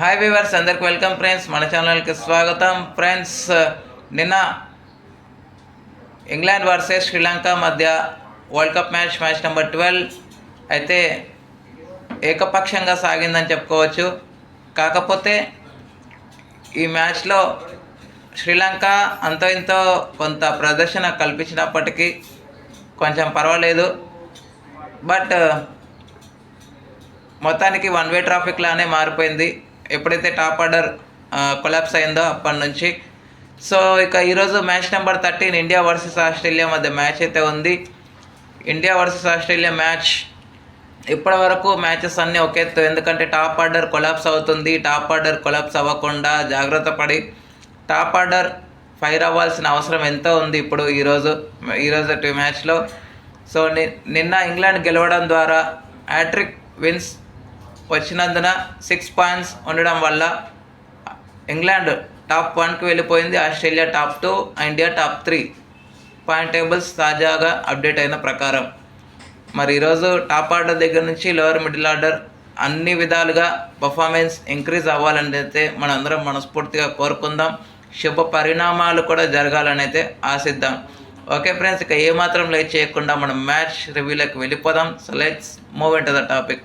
Hi viewers అందరికి welcome friends మన ఛానల్కి స్వాగతం. ఫ్రెండ్స్ నిన్న ఇంగ్లాండ్ వర్సెస్ శ్రీలంక మధ్య world cup match match number twelve అయితే ఏకపక్షంగా సాగిందని చెప్పుకోవచ్చు. కాకపోతే ఈ మ్యాచ్లో శ్రీలంక అంతో ఇంతో కొంత ప్రదర్శన కల్పించినప్పటికీ కొంచెం పర్వాలేదు. బట్ మొత్తానికి వన్ వే ట్రాఫిక్ లానే మారిపోయింది. ఎప్పుడైతే టాప్ ఆర్డర్ కొలాప్స్ అయిందో అప్పటి నుంచి. సో ఇక ఈరోజు match number thirteen India versus Australia మధ్య మ్యాచ్ అయితే ఉంది. ఇండియా వర్సెస్ ఆస్ట్రేలియా మ్యాచ్ ఇప్పటి వరకు మ్యాచెస్ అన్నీ ఒకే ఎందుకంటే టాప్ ఆర్డర్ కొలాప్స్ అవుతుంది. టాప్ ఆర్డర్ కొలాప్స్ అవ్వకుండా జాగ్రత్త పడి టాప్ ఆర్డర్ ఫైర్ అవ్వాల్సిన అవసరం ఎంతో ఉంది ఇప్పుడు ఈరోజు ఈరోజు మ్యాచ్లో. సో ని నిన్న ఇంగ్లాండ్ గెలవడం ద్వారా హ్యాట్రిక్ విన్స్ వచ్చినందున సిక్స్ పాయింట్స్ ఉండడం వల్ల ఇంగ్లాండ్ టాప్ వన్కి వెళ్ళిపోయింది Australia top two India top three. Point tables తాజాగా అప్డేట్ అయిన ప్రకారం. మరి ఈరోజు టాప్ ఆర్డర్ దగ్గర నుంచి లోవర్ మిడిల్ ఆర్డర్ అన్ని విధాలుగా పర్ఫార్మెన్స్ ఇంక్రీజ్ అవ్వాలని అయితే మనందరం మనస్ఫూర్తిగా కోరుకుందాం. శుభ పరిణామాలు కూడా జరగాలని అయితే ఆశిద్దాం. ఓకే ఫ్రెండ్స్ ఇక ఏమాత్రం లేట్ చేయకుండా మనం మ్యాచ్ రివ్యూలోకి వెళ్ళిపోదాం. So let's move into the topic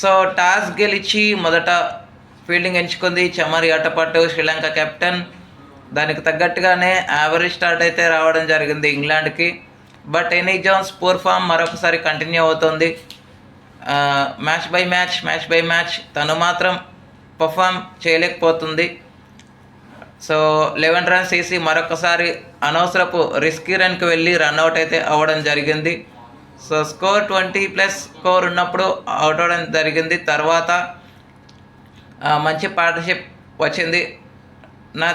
so toss గెలిచి మొదట ఫీల్డింగ్ ఎంచుకుంది చమరి ఆటపాటు శ్రీలంక కెప్టెన్. దానికి తగ్గట్టుగానే యావరేజ్ స్టార్ట్ అయితే రావడం జరిగింది ఇంగ్లాండ్కి. But Amy Jones poor form మరొకసారి కంటిన్యూ అవుతుంది. Match by match match by match తను మాత్రం పర్ఫామ్ చేయలేకపోతుంది. సో లెవెన్ రన్స్ వేసి మరొకసారి అనవసరపు రిస్కీ రన్కి వెళ్ళి రన్అట్ అయితే అవ్వడం జరిగింది. So score twenty plus score ఉన్నప్పుడు అవుట్ అవ్వడం జరిగింది. తర్వాత మంచి పార్ట్నర్షిప్ వచ్చింది. నా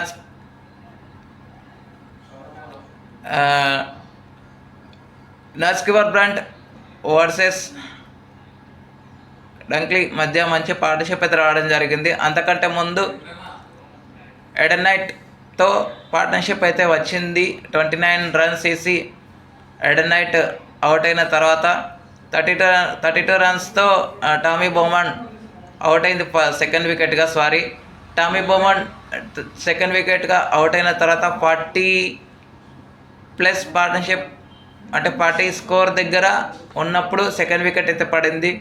నచ్కివర్ బ్రాండ్ వర్సెస్ డంక్లీ మధ్య మంచి పార్ట్నర్షిప్ అయితే రావడం జరిగింది. అంతకంటే ముందు ఎడనైట్తో పార్ట్నర్షిప్ అయితే వచ్చింది. ట్వంటీ నైన్ రన్స్ వేసి ఎడనైట్ అవుట్ అయిన తర్వాత థర్టీ టూ థర్టీ టూ రన్స్తో టామీ బొమన్ అవుట్ అయింది సెకండ్ వికెట్గా సారీ టామీ బొమన్ సెకండ్ వికెట్గా అవుట్ అయిన తర్వాత ఫార్టీ ప్లస్ పార్ట్నర్షిప్ అంటే పార్టీ స్కోర్ దగ్గర ఉన్నప్పుడు సెకండ్ వికెట్ అయితే పడింది.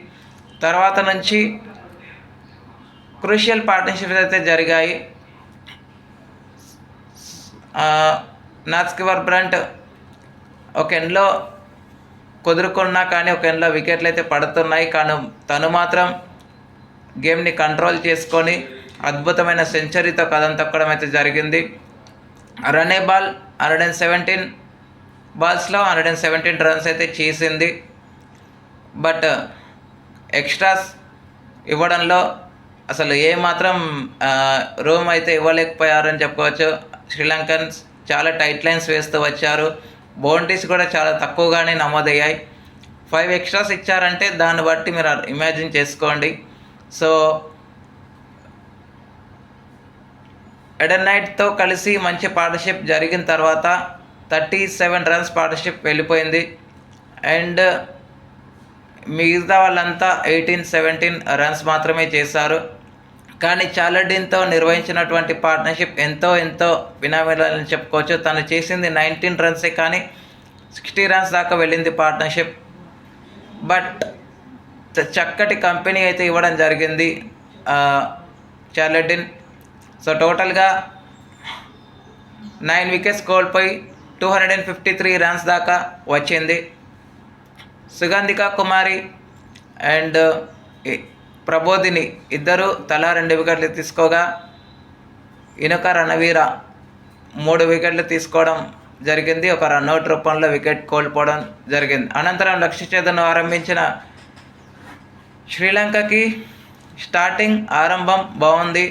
తర్వాత నుంచి క్రూషియల్ పార్ట్నర్షిప్స్ అయితే జరిగాయి. నాస్కివర్ బ్రంట్ ఒక ఎండ్లో కుదురుకున్నా కానీ ఒక ఎన్నో వికెట్లు అయితే పడుతున్నాయి. కానీ తను మాత్రం గేమ్ని కంట్రోల్ చేసుకొని అద్భుతమైన సెంచరీతో కథం తొక్కడం అయితే జరిగింది. రనే బాల్ హండ్రెడ్ అండ్ సెవెంటీన్ బాల్స్లో హండ్రెడ్ అండ్ సెవెంటీన్ రన్స్ అయితే చేసింది. బట్ ఎక్స్ట్రాస్ ఇవ్వడంలో అసలు ఏమాత్రం రూమ్ అయితే ఇవ్వలేకపోయారని చెప్పుకోవచ్చు. శ్రీలంకన్స్ చాలా టైట్ లైన్స్ వేస్తూ వచ్చారు. బౌండరీస్ కూడా చాలా తక్కువగానే నమోదయ్యాయి. ఫైవ్ ఎక్స్ట్రాస్ ఇచ్చారంటే దాన్ని బట్టి మీరు ఇమాజిన్ చేసుకోండి. సో ఎడర్నైట్తో కలిసి మంచి పార్ట్నర్షిప్ జరిగిన తర్వాత థర్టీ సెవెన్ రన్స్ పార్ట్నర్షిప్ వెళ్ళిపోయింది. అండ్ మిగతా వాళ్ళంతా ఎయిటీన్ సెవెంటీన్ రన్స్ మాత్రమే చేశారు. కానీ చాలడీన్తో నిర్వహించినటువంటి పార్ట్నర్షిప్ ఎంతో ఎంతో వినామిలని చెప్పుకోవచ్చు. తను చేసింది నైన్టీన్ రన్సే కానీ సిక్స్టీ రన్స్ దాకా వెళ్ళింది పార్ట్నర్షిప్ బట్ చ- చక్కటి కంపెనీ అయితే ఇవ్వడం జరిగింది చార్లెటిన్ సో టోటల్గా నైన్ వికెట్స్ కోల్పోయి two hundred and fifty three runs దాకా వచ్చింది. సుగంధిక కుమారి అండ్ ప్రబోధిని ఇద్దరు తలా రెండు వికెట్లు తీసుకోగా ఇనుక రణవీర మూడు వికెట్లు తీసుకోవడం జరిగింది. ఒక రన్అట్ రూపంలో వికెట్ కోల్పోవడం జరిగింది. అనంతరం లక్ష్య చేతను ఆరంభించిన శ్రీలంకకి స్టార్టింగ్ ఆరంభం బాగుంది.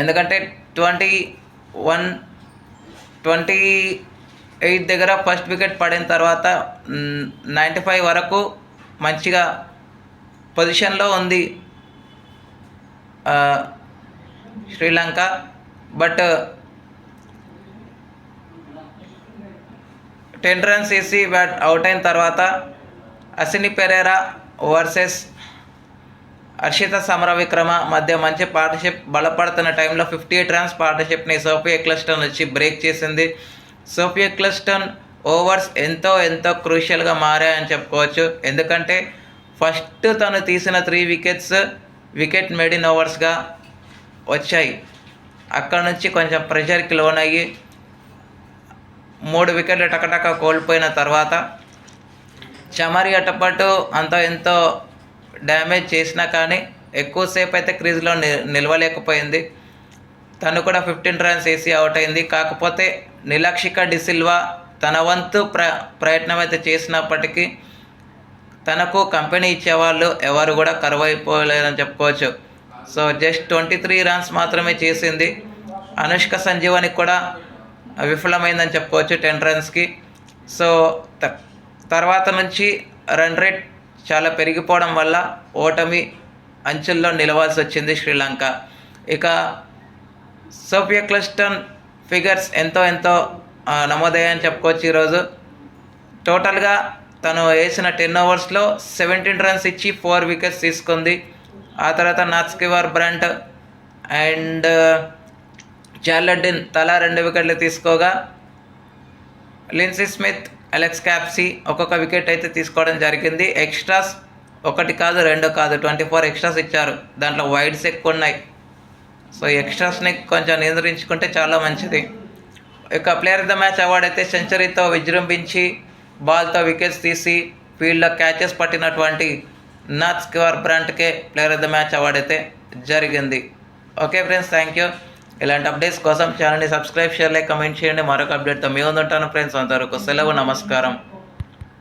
ఎందుకంటే ట్వంటీ వన్ ట్వంటీ ఎయిట్ దగ్గర ఫస్ట్ వికెట్ పడిన తర్వాత నైంటీ ఫైవ్ వరకు మంచిగా పొజిషన్లో ఉంది. శ్రీలంక. బట్ టెన్ రన్స్ వేసి బ్యాట్ అవుట్ అయిన తర్వాత అసిని పెరేరా వర్సెస్ హర్షిత సమర విక్రమ మధ్య మంచి పార్ట్నర్షిప్ బలపడుతున్న టైంలో ఫిఫ్టీ ఎయిట్ రన్స్ పార్ట్నర్షిప్ని సోఫియా క్లస్టన్ వచ్చి బ్రేక్ చేసింది. సోఫియా క్లస్టన్ ఓవర్స్ ఎంతో ఎంతో క్రూషియల్గా మారాయని చెప్పుకోవచ్చు. ఎందుకంటే ఫస్ట్ తను తీసిన త్రీ వికెట్స్ వికెట్ మేడిన్ ఓవర్స్గా వచ్చాయి. అక్కడ నుంచి కొంచెం ప్రెషర్కి లోన్ అయ్యి మూడు వికెట్లు టకటక కోల్పోయిన తర్వాత చమరి అటపాటు అంత ఎంతో డ్యామేజ్ చేసినా కానీ ఎక్కువసేపు అయితే క్రీజ్లో ని నిలవలేకపోయింది. తను కూడా ఫిఫ్టీన్ రన్స్ వేసి అవుట్ అయింది. కాకపోతే నిలక్షిక డిసిల్వా తన వంతు ప్ర ప్రయత్నం అయితే చేసినప్పటికీ తనకు కంపెనీ ఇచ్చేవాళ్ళు ఎవరు కూడా కరువైపోలేదని చెప్పుకోవచ్చు. So just twenty three runs మాత్రమే చేసింది. అనుష్క సంజీవానికి కూడా విఫలమైందని చెప్పుకోవచ్చు టెన్ రన్స్కి సో త- తర్వాత నుంచి రన్ రేట్ చాలా పెరిగిపోవడం వల్ల ఓటమి అంచుల్లో నిలవాల్సి వచ్చింది శ్రీలంక. ఇక సోఫియా క్లస్టన్ ఫిగర్స్ ఎంతో ఎంతో నమోదయ్యాయని చెప్పుకోవచ్చు ఈరోజు. టోటల్గా తను వేసిన టెన్ ఓవర్స్లో సెవెంటీన్ రన్స్ ఇచ్చి ఫోర్ వికెట్స్ తీసుకుంది. ఆ తర్వాత నాట్స్కివర్ బ్రంట్ అండ్ జాలడ్డిన్ తలా రెండు వికెట్లు తీసుకోగా. లిన్సీ స్మిత్ అలెక్స్ క్యాప్సీ ఒక్కొక్క వికెట్ అయితే తీసుకోవడం జరిగింది. ఎక్స్ట్రాస్ ఒకటి కాదు రెండు కాదు ట్వంటీ ఫోర్ ఎక్స్ట్రాస్ ఇచ్చారు. దాంట్లో వైడ్స్ ఎక్కువ ఉన్నాయి సో ఎక్స్ట్రాస్ని కొంచెం నియంత్రించుకుంటే చాలా మంచిది. ఇక player of the match award అయితే సెంచరీతో విజృంభించి బాల్తో వికెట్స్ తీసి ఫీల్డ్లో క్యాచెస్ పట్టినటువంటి Nat Sciver బ్రాంట్కే player of the match award అయితే జరిగింది. ఓకే ఫ్రెండ్స్ థ్యాంక్ యూ ఇలాంటి అప్డేట్స్ కోసం ఛానల్ని సబ్స్క్రైబ్ షేర్ లైక్ కమెంట్ చేయండి. మరొక అప్డేట్తో మీ ముందు ఉంటాను ఫ్రెండ్స్ అంతవరకు సెలవు నమస్కారం.